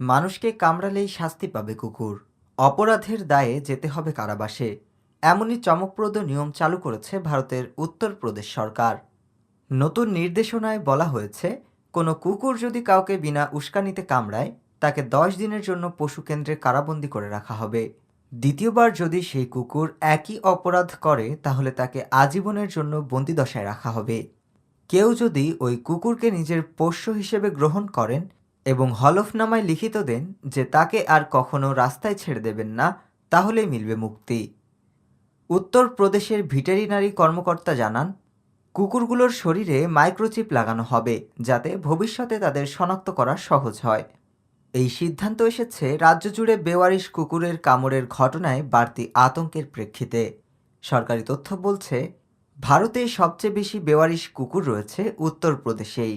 মানুষকে কামড়ালেই শাস্তি পাবে কুকুর। অপরাধের দায়ে যেতে হবে কারাবাসে। এমনই চমকপ্রদ নিয়ম চালু করেছে ভারতের উত্তরপ্রদেশ সরকার। নতুন নির্দেশনায় বলা হয়েছে, কোনো কুকুর যদি কাউকে বিনা উস্কানিতে কামড়ায়, তাকে দশ দিনের জন্য পশু কেন্দ্রে কারাবন্দী করে রাখা হবে। দ্বিতীয়বার যদি সেই কুকুর একই অপরাধ করে, তাহলে তাকে আজীবনের জন্য বন্দিদশায় রাখা হবে। কেউ যদি ওই কুকুরকে নিজের পোষ্য হিসেবে গ্রহণ করেন এবং হলফনামায় লিখিত দেন যে তাকে আর কখনো রাস্তায় ছেড়ে দেবেন না, তাহলেই মিলবে মুক্তি। উত্তরপ্রদেশের ভিটেরিনারি কর্মকর্তা জানান, কুকুরগুলোর শরীরে মাইক্রোচিপ লাগানো হবে যাতে ভবিষ্যতে তাদের শনাক্ত করা সহজ হয়। এই সিদ্ধান্ত এসেছে রাজ্য জুড়ে বেওয়ারিশ কুকুরের কামড়ের ঘটনায় বাড়তি আতঙ্কের প্রেক্ষিতে। সরকারি তথ্য বলছে, ভারতে সবচেয়ে বেশি বেওয়ারিশ কুকুর রয়েছে উত্তরপ্রদেশেই